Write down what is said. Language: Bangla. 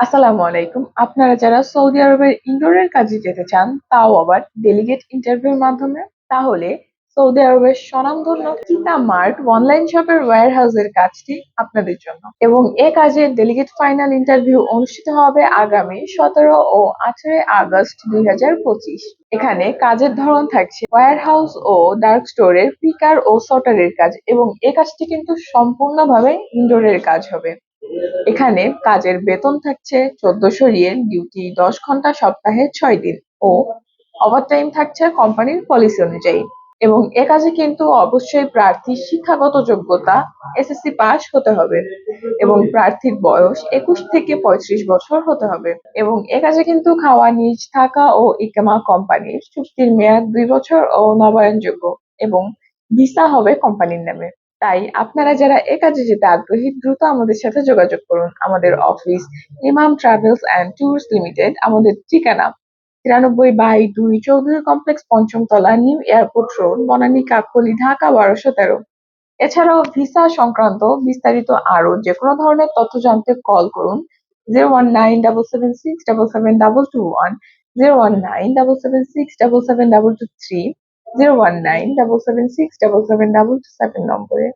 আসসালামু আলাইকুম। আপনারা যারা সৌদি আরবের ইনডোরের কাজে যেতে চান, তাও আবার ডেলিগেট ইন্টারভিউর মাধ্যমে, তাহলে সৌদি আরবের স্বনামধন্য কিতা মার্ট অনলাইন শপের ওয়্যার হাউসের কাজটি আপনাদের জন্য। এবং এ কাজের ডেলিগেট ফাইনাল ইন্টারভিউ অনুষ্ঠিত হবে আগামী সতেরো ও আঠারোই আগস্ট দুই হাজার পঁচিশ। এখানে কাজের ধরন থাকছে ওয়্যার হাউস ও ডার্ক স্টোরের পিকার ও সটারের কাজ এবং এ কাজটি কিন্তু সম্পূর্ণভাবে ইনডোরের কাজ হবে। এখানে কাজের বেতন থাকছে চোদ্দশো রিয়েল, ডিউটি দশ ঘণ্টা, সপ্তাহে ছয় দিন ও ওভারটাইম থাকছে কোম্পানির পলিসি অনুযায়ী। এবং এ কাজে কিন্তু অবশ্যই প্রার্থীর শিক্ষাগত যোগ্যতা এসএসসি পাস হতে হবে এবং প্রার্থীর বয়স একুশ থেকে পঁয়ত্রিশ বছর হতে হবে। এবং এ কাজে কিন্তু খাওয়া, নিজ থাকা ও ইকামা কোম্পানির চুক্তির মেয়াদ দুই বছর ও নবায়নযোগ্য এবং ভিসা হবে কোম্পানির নামে। তাই আপনারা যারা এ কাজে যেতে আগ্রহী, দ্রুত আমাদের সাথে যোগাযোগ করুন। আমাদের অফিস, ইমাম ট্রাভেলস অ্যান্ড ট্যুরস লিমিটেড, আমাদের ঠিকানা তিরানব্বই বাই দুই Chowdhury complex পঞ্চমতলা new airport road, Banani Kakoli Dhaka বারোশো তেরো। এছাড়াও ভিসা সংক্রান্ত বিস্তারিত আরও যে কোনো ধরনের তথ্য জানতে কল করুন zero one nine double seven six double seven double two one zero one nine double seven six double seven double two three zero one nine double seven six double seven double two seven নম্বরে